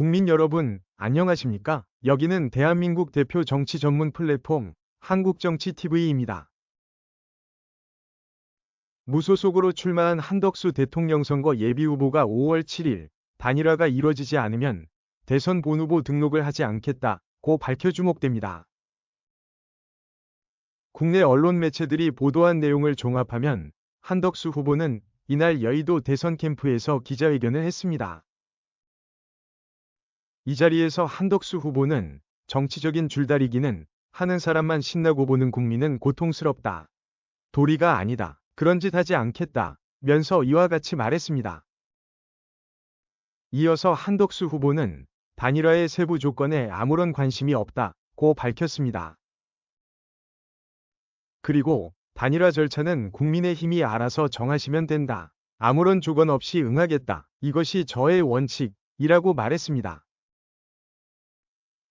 국민 여러분, 안녕하십니까? 여기는 대한민국 대표 정치 전문 플랫폼 한국정치TV입니다. 무소속으로 출마한 한덕수 대통령 선거 예비후보가 5월 7일 단일화가 이뤄지지 않으면 대선 본후보 등록을 하지 않겠다고 밝혀 주목됩니다. 국내 언론 매체들이 보도한 내용을 종합하면 한덕수 후보는 이날 여의도 대선 캠프에서 기자회견을 했습니다. 이 자리에서 한덕수 후보는 정치적인 줄다리기는 하는 사람만 신나고 보는 국민은 고통스럽다. 도리가 아니다. 그런 짓 하지 않겠다. 면서 이와 같이 말했습니다. 이어서 한덕수 후보는 단일화의 세부 조건에 아무런 관심이 없다 고 밝혔습니다. 그리고 단일화 절차는 국민의 힘이 알아서 정하시면 된다. 아무런 조건 없이 응하겠다. 이것이 저의 원칙이라고 말했습니다.